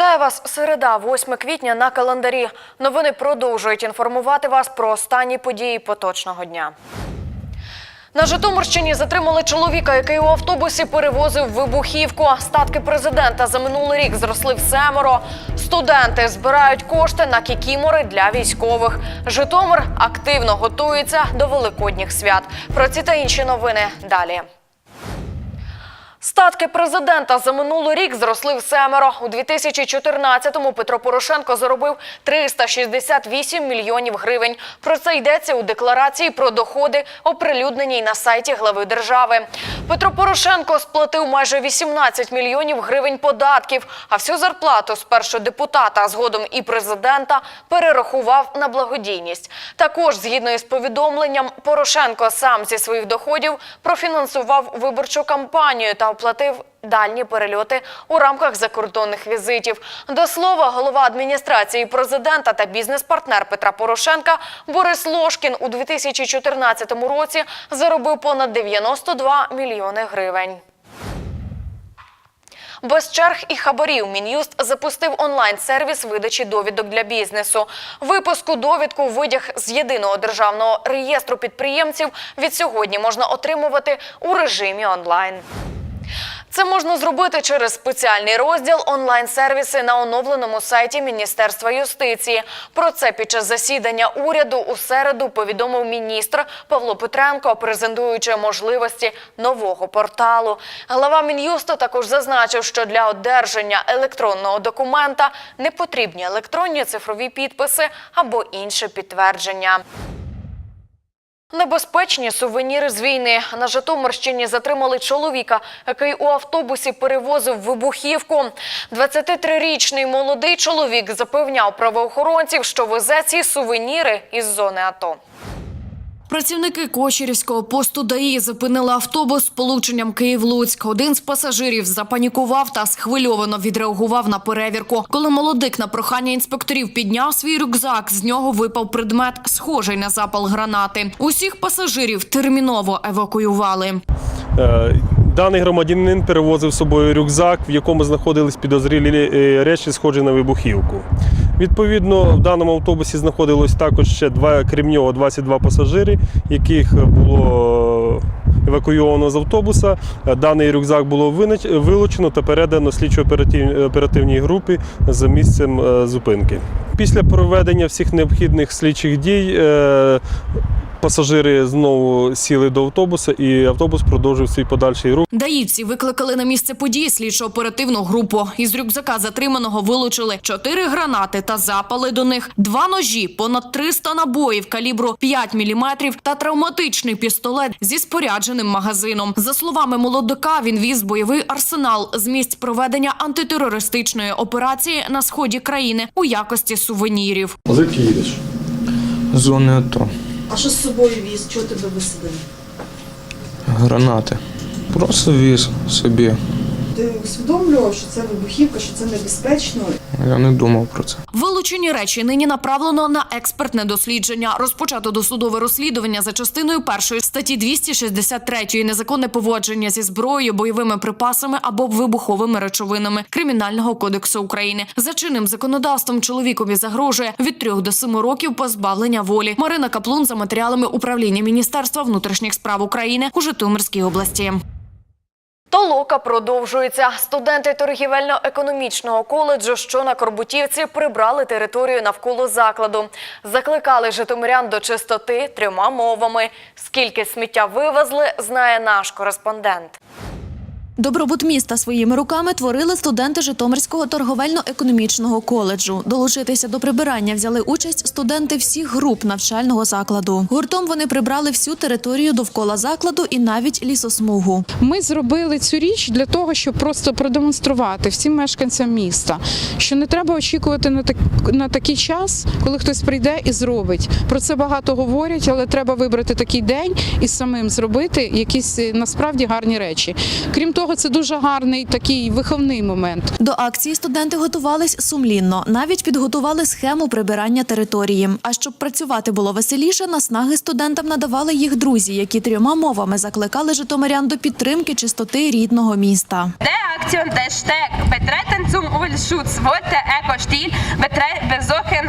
Вітаю вас. Середа, 8 квітня на календарі. Новини продовжують інформувати вас про останні події поточного дня. На Житомирщині затримали чоловіка, який у автобусі перевозив вибухівку. Статки президента за минулий рік зросли в семеро. Студенти збирають кошти на кікімори для військових. Житомир активно готується до великодніх свят. Про ці та інші новини далі. Статки президента за минулий рік зросли в семеро. У 2014-му Петро Порошенко заробив 368 мільйонів гривень. Про це йдеться у декларації про доходи, оприлюдненій на сайті глави держави. Петро Порошенко сплатив майже 18 мільйонів гривень податків, а всю зарплату спершу депутата, а згодом і президента перерахував на благодійність. Також, згідно із повідомленням, Порошенко сам зі своїх доходів профінансував виборчу кампанію та оплатив дальні перельоти у рамках закордонних візитів. До слова, голова адміністрації президента та бізнес-партнер Петра Порошенка Борис Лошкін у 2014 році заробив понад 92 мільйони гривень. Без черг і хабарів Мін'юст запустив онлайн-сервіс видачі довідок для бізнесу. Випуску довідку витяг з єдиного державного реєстру підприємців від сьогодні можна отримувати у режимі онлайн. Це можна зробити через спеціальний розділ онлайн-сервіси на оновленому сайті Міністерства юстиції. Про це під час засідання уряду у середу повідомив міністр Павло Петренко, презентуючи можливості нового порталу. Глава Мін'юсту також зазначив, що для одержання електронного документа не потрібні електронні цифрові підписи або інше підтвердження. Небезпечні сувеніри з війни на Житомирщині затримали чоловіка, який у автобусі перевозив вибухівку. 23-річний молодий чоловік запевняв правоохоронців, що везе ці сувеніри із зони АТО. Працівники Кочерівського посту ДАІ зупинили автобус з полученням Київ-Луцьк. Один з пасажирів запанікував та схвильовано відреагував на перевірку. Коли молодик на прохання інспекторів підняв свій рюкзак, з нього випав предмет, схожий на запал гранати. Усіх пасажирів терміново евакуювали. Е, Даний громадянин перевозив з собою рюкзак, в якому знаходились підозрілі е, речі, схожі на вибухівку. Відповідно, в даному автобусі знаходилось також ще два, крім нього 22 пасажири, яких було евакуйовано з автобуса. Е, Даний рюкзак було вилучено та передано слідчо-оперативній групі за місцем е, зупинки. Після проведення всіх необхідних слідчих дій е, пасажири знову сіли до автобуса, і автобус продовжив свій подальший рух. Даївці викликали на місце події слідчо-оперативну групу. Із рюкзака затриманого вилучили чотири гранати та запали до них, два ножі, понад 300 набоїв калібру 5 мм та травматичний пістолет зі спорядженим магазином. За словами молодика, він віз бойовий арсенал з місць проведення антитерористичної операції на сході країни у якості сувенірів. Звідки їдеш? Зони АТО. А що з собою віз? Чого тебе висадили? Гранати. Просто віз собі. Ти усвідомлював, що це вибухівка, що це небезпечно. Я не думав про це. Вилучені речі нині направлено на експертне дослідження. Розпочато досудове розслідування за частиною першої статті 263 незаконне поводження зі зброєю, бойовими припасами або вибуховими речовинами Кримінального кодексу України. За чинним законодавством чоловікові загрожує від 3 до 7 років позбавлення волі. Марина Каплун за матеріалами управління Міністерства внутрішніх справ України у Житомирській області. Толока продовжується. Студенти торгівельно-економічного коледжу, що на Корбутівці, прибрали територію навколо закладу. Закликали житомирян до чистоти трьома мовами. Скільки сміття вивезли, знає наш кореспондент. Добробут міста своїми руками творили студенти Житомирського торговельно-економічного коледжу. Долучитися до прибирання взяли участь студенти всіх груп навчального закладу. Гуртом вони прибрали всю територію довкола закладу і навіть лісосмугу. Ми зробили цю річ для того, щоб просто продемонструвати всім мешканцям міста, що не треба очікувати на так на такий час, коли хтось прийде і зробить. Про це багато говорять, але треба вибрати такий день і самим зробити якісь е, насправді гарні речі. Крім того, того це дуже гарний такий виховний момент. До акції студенти готувались сумлінно, навіть підготували схему прибирання території. А щоб працювати було веселіше, наснаги студентам надавали їх друзі, які трьома мовами закликали житомирян до підтримки чистоти рідного міста. Der Aktion der Steg betreten zum Umweltschutz wollte Eco-Stil betre- besuchen.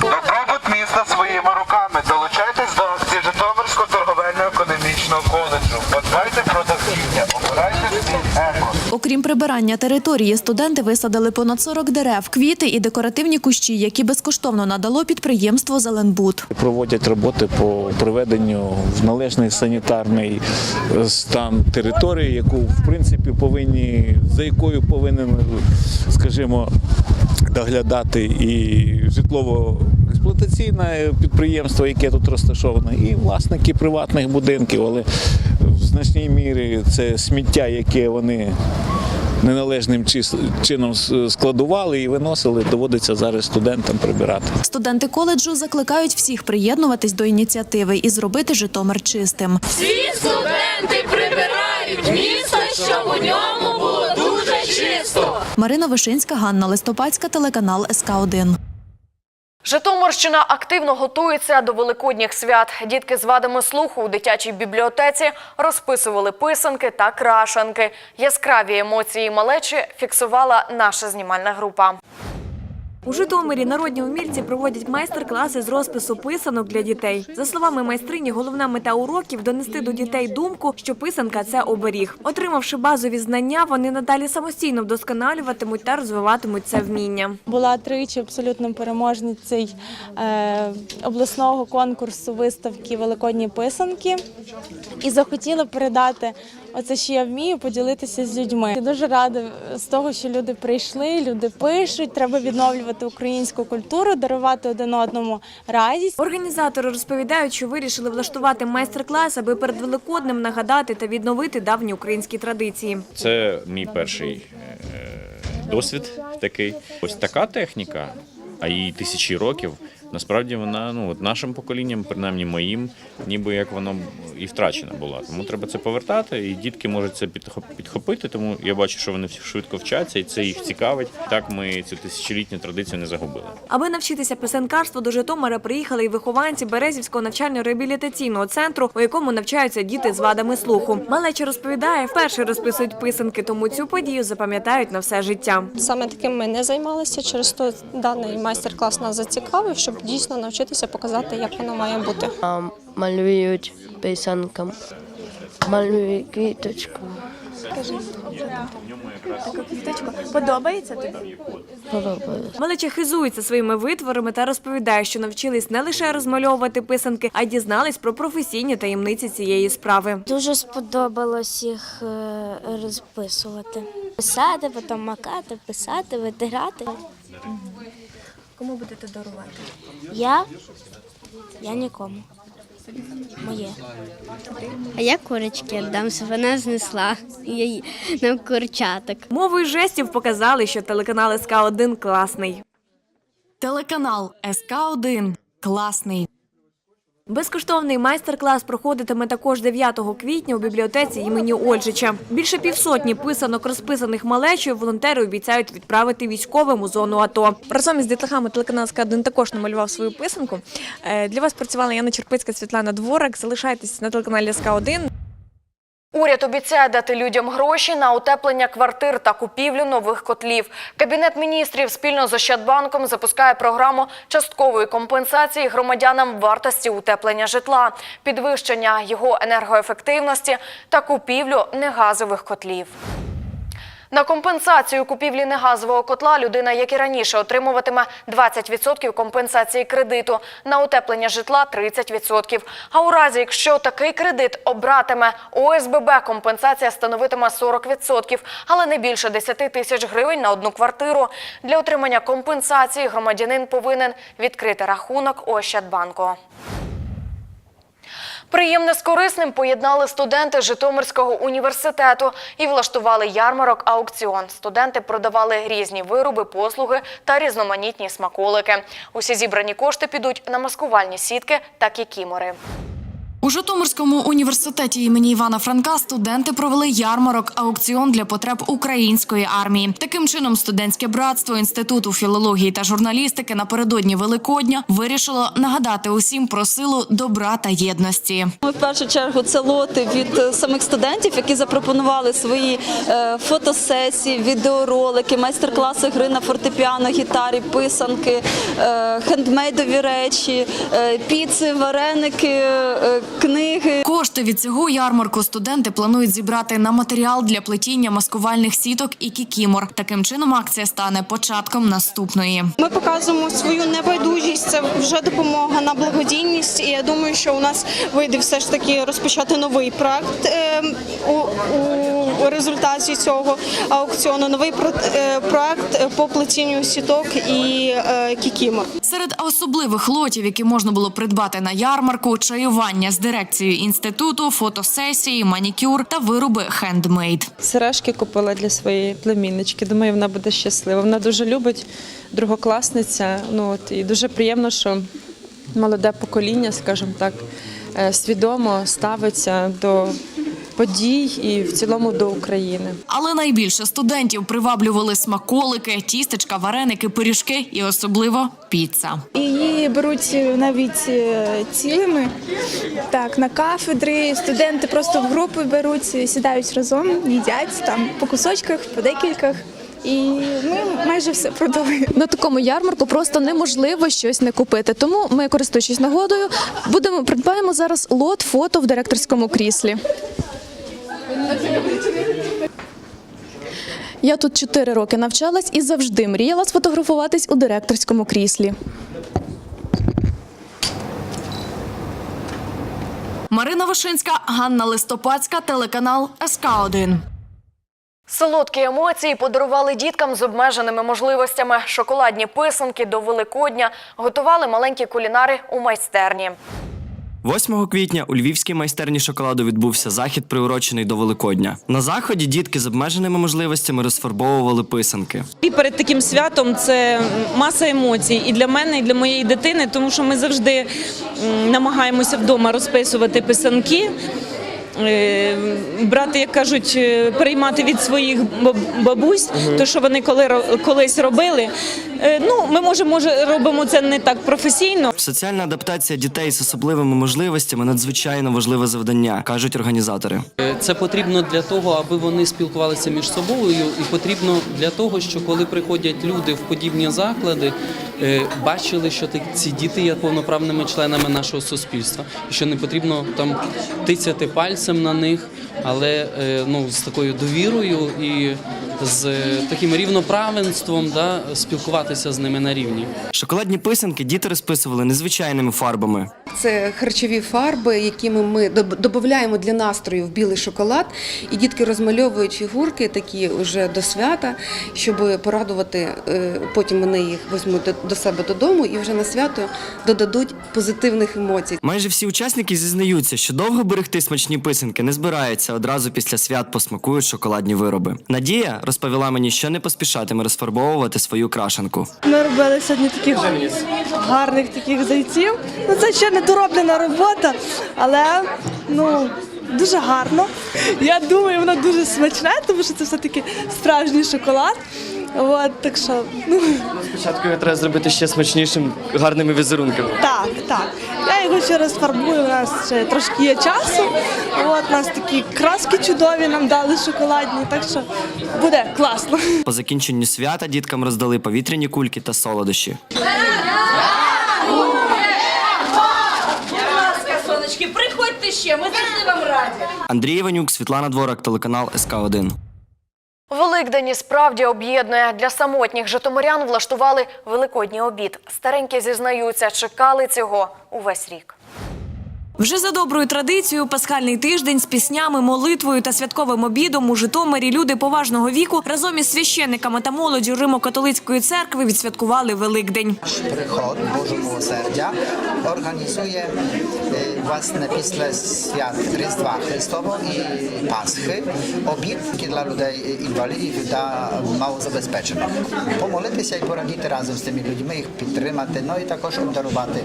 Добробут міста своїми руками. Долучайтесь до акції Житомирського торговельно-економічного коледжу. Подбайте про довкілля, обирайте свій еко. Окрім прибирання території, студенти висадили понад 40 дерев, квіти і декоративні кущі, які безкоштовно надало підприємство Зеленбуд. Проводять роботи по приведенню в належний санітарний е, стан території, яку в принципі повинні за якою повинен, скажімо, доглядати і житлово-експлуатаційне підприємство, яке тут розташоване, і власники приватних будинків, але значній мірі це сміття, яке вони неналежним чином складували і виносили, доводиться зараз студентам прибирати. Студенти коледжу закликають всіх приєднуватись до ініціативи і зробити Житомир чистим. Всі студенти прибирають місто, щоб у ньому було дуже чисто. Марина Вишинська, Ганна Листопадська, телеканал СК 1 Житомирщина активно готується до великодніх свят. Дітки з вадами слуху у дитячій бібліотеці розписували писанки та крашанки. Яскраві емоції малечі фіксувала наша знімальна група. У Житомирі народні умільці проводять майстер-класи з розпису писанок для дітей. За словами майстрині, головна мета уроків донести до дітей думку, що писанка це оберіг. Отримавши базові знання, вони надалі самостійно вдосконалюватимуть та розвиватимуть це вміння. Була тричі абсолютно переможницею е, обласного конкурсу виставки Великодні писанки і захотіла передати оце, що я вмію, поділитися з людьми. Я дуже рада з того, що люди прийшли, люди пишуть. Треба відновлювати українську культуру, дарувати один одному радість. Організатори розповідають, що вирішили влаштувати майстер-клас, аби перед Великоднем нагадати та відновити давні українські традиції. Це мій перший е, досвід такий. Ось така техніка, а їй тисячі років. Насправді вона ну от нашим поколінням, принаймні моїм, ніби як воно і втрачена була. Тому треба це повертати, і дітки можуть це підхоп- підхопити. Тому я бачу, що вони всі швидко вчаться, і це їх цікавить. Так ми цю тисячолітню традицію не загубили. Аби навчитися писанкарству до Житомира приїхали і вихованці Березівського навчально-реабілітаційного центру, у якому навчаються діти з вадами слуху. Малеча розповідає, вперше розписують писанки, тому цю подію запам'ятають на все життя. Саме таким ми не займалися. Через то даний майстер-клас нас зацікавив, щоб дійсно навчитися показати, як воно має бути. Малюють писанкам, малюють квіточку. Подобається тобі? Малеча хизується своїми витворами та розповідає, що навчились не лише розмальовувати писанки, а й дізнались про професійні таємниці цієї справи. Дуже сподобалось їх е, розписувати. Писати, потім макати, писати, витирати. Кому будете дарувати? Я? Я нікому. Моє. А я курочки віддам, щоб вона знесла їй нам курчаток. Мовою жестів показали, що телеканал СК 1 класний. Телеканал СК 1 класний. Безкоштовний майстер-клас проходитиме також 9 квітня у бібліотеці імені Ольжича. Більше півсотні писанок, розписаних малечою, волонтери обіцяють відправити військовим у зону АТО. Разом із дітлахами телеканал СК 1 також намалював свою писанку. Е, Для вас працювала Яна Черпицька, Світлана Дворак. Залишайтесь на телеканалі СК 1 Уряд обіцяє дати людям гроші на утеплення квартир та купівлю нових котлів. Кабінет міністрів спільно з Ощадбанком запускає програму часткової компенсації громадянам вартості утеплення житла, підвищення його енергоефективності та купівлю негазових котлів. На компенсацію купівлі негазового котла людина, як і раніше, отримуватиме 20% компенсації кредиту, на утеплення житла 30%. А у разі, якщо такий кредит обратиме ОСББ, компенсація становитиме 40%, але не більше 10 тисяч гривень на одну квартиру. Для отримання компенсації громадянин повинен відкрити рахунок Ощадбанку. Приємне з корисним поєднали студенти Житомирського університету і влаштували ярмарок аукціон. Студенти продавали різні вироби, послуги та різноманітні смаколики. Усі зібрані кошти підуть на маскувальні сітки та кікімори. У Житомирському університеті імені Івана Франка студенти провели ярмарок аукціон для потреб української армії. Таким чином, студентське братство інституту філології та журналістики напередодні Великодня вирішило нагадати усім про силу добра та єдності. Ми в першу чергу це лоти від е, самих студентів, які запропонували свої е, фотосесії, відеоролики, майстер-класи гри на фортепіано, гітарі, писанки, е, хендмейдові речі, піци, вареники, книги. Кошти від цього ярмарку студенти планують зібрати на матеріал для плетіння маскувальних сіток і кікімор. Таким чином, акція стане початком наступної. Ми показуємо свою небайдужість. Це вже допомога на благодійність. І я думаю, що у нас вийде все ж таки розпочати новий проект е, у, у результаті цього аукціону. Новий про- е, проект по плетінню сіток і е, кікімор. Серед особливих лотів, які можна було придбати на ярмарку, чаювання з дирекцією інституту, фотосесії, манікюр та вироби хендмейд. Сережки купила для своєї племіннички. Думаю, вона буде щаслива. Вона дуже любить другокласниця. Ну от і дуже приємно, що молоде покоління, скажімо так, е, свідомо ставиться до подій і в цілому до України. Але найбільше студентів приваблювали смаколики, тістечка, вареники, пиріжки і особливо піца. Її беруть навіть е, цілими. Так, на кафедри студенти просто в групи беруть, сідають разом, їдять там по кусочках, по декількох. І ми майже все продали. На такому ярмарку просто неможливо щось не купити. Тому ми, користуючись нагодою, будемо придбаємо зараз лот фото в директорському кріслі. Я тут 4 роки навчалась і завжди мріяла сфотографуватись у директорському кріслі. Марина Вишинська, Ганна Листопадська, телеканал СК 1 Солодкі емоції подарували діткам з обмеженими можливостями. Шоколадні писанки до Великодня готували маленькі кулінари у майстерні. 8 квітня у львівській майстерні шоколаду відбувся захід, приурочений до Великодня. На заході дітки з обмеженими можливостями розфарбовували писанки. І перед таким святом це маса емоцій і для мене, і для моєї дитини, тому що ми завжди намагаємося вдома розписувати писанки. Е, Брати, як кажуть, е, переймати від своїх баб- бабусь, то що вони коли ро- колись робили. Е, Ну, ми може, може робимо це не так професійно. Соціальна адаптація дітей з особливими можливостями надзвичайно важливе завдання, кажуть організатори. Це потрібно для того, аби вони спілкувалися між собою, і потрібно для того, що коли приходять люди в подібні заклади, бачили, що ти- ці діти є повноправними членами нашого суспільства, і що не потрібно там тицяти пальцем на них, але е, ну з такою довірою і з е, таким рівноправенством, да, спілкуватися з ними на рівні. Шоколадні писанки діти розписували незвичайними фарбами. Це харчові фарби, якими ми додаємо для настрою в білий шоколад, і дітки розмальовують фігурки такі вже до свята, щоб порадувати. е, Потім вони їх візьмуть до- до себе додому і вже на свято додадуть позитивних емоцій. Майже всі учасники зізнаються, що довго берегти смачні писанки не збираються. Одразу після свят посмакують шоколадні вироби. Надія розповіла мені, що не поспішатиме розфарбовувати свою крашенку. Ми робили сьогодні таких гарних таких зайців. Ну це ще не дороблена робота, але ну дуже гарно. Я думаю, воно дуже смачне, тому що це все-таки справжній шоколад. От, так що, ну Спочатку його треба зробити ще смачнішим, гарними візерунками. так, так. Я його ще раз фарбую, у нас ще трошки є часу. От, у нас такі краски чудові нам дали шоколадні, так що буде класно. По закінченню свята діткам роздали повітряні кульки та солодощі. Будь ласка, сонечки, приходьте ще, ми завжди вам раді. Андрій Іванюк, Світлана Дворак, телеканал СК 1 Великдень і справді об'єднує. Для самотніх житомирян влаштували великодній обід. Старенькі зізнаються, чекали цього увесь рік. Вже за доброю традицією, пасхальний тиждень з піснями, молитвою та святковим обідом у Житомирі люди поважного віку разом із священниками та молоддю Римо-католицької церкви відсвяткували Великдень. Приход Божого милосердя організує власне після свят Різдва Христового і Пасхи обід для людей інвалідів та малозабезпечених. Помолитися і порадіти разом з тими людьми, їх підтримати, ну і також обдарувати,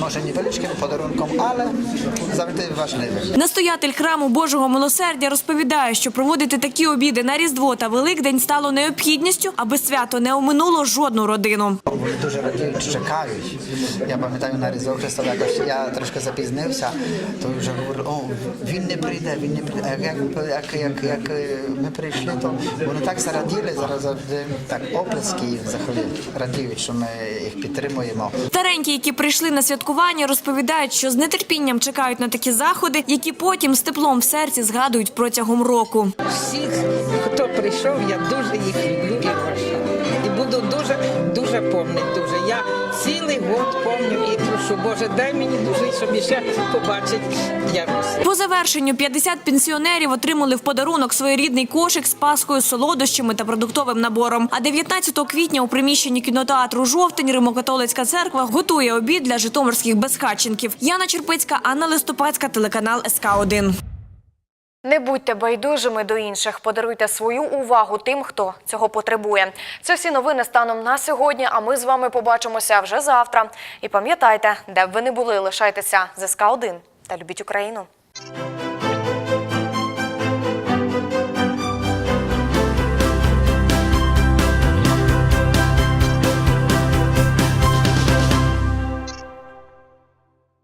може невеличким подарунком, але завжди важливим. Настоятель храму Божого милосердя розповідає, що проводити такі обіди на Різдво та Великдень стало необхідністю, аби свято не оминуло жодну родину. Вони дуже радіють, чекають. Я пам'ятаю на Різдво Христове, якось я трошки запізнився, то вже говорили, о, він не прийде, він не прийде. Як, як, як, як ми прийшли, то вони так зараділи, зараз так оплески їм взагалі радіють, що ми їх підтримуємо. Старенькі, які прийшли на святкування, розповідають, що з нетерпінням чекають на такі заходи, які потім з теплом в серці згадують протягом року. Всіх, хто прийшов, я дуже їх люблю. І буду дуже, дуже помнити. Дуже. Я цілий год помню і прошу, Боже, дай мені дожити, щоб ще побачити якось. По завершенню 50 пенсіонерів отримали в подарунок своєрідний кошик з паскою, солодощами та продуктовим набором. А 19 квітня у приміщенні кінотеатру Жовтень Римокатолицька церква готує обід для житомирських безхатченків. Яна Черпицька, Анна Листопадська, телеканал СК 1 Не будьте байдужими до інших, подаруйте свою увагу тим, хто цього потребує. Це всі новини станом на сьогодні. А ми з вами побачимося вже завтра. І пам'ятайте, де б ви не були, лишайтеся з СК 1 та любіть Україну.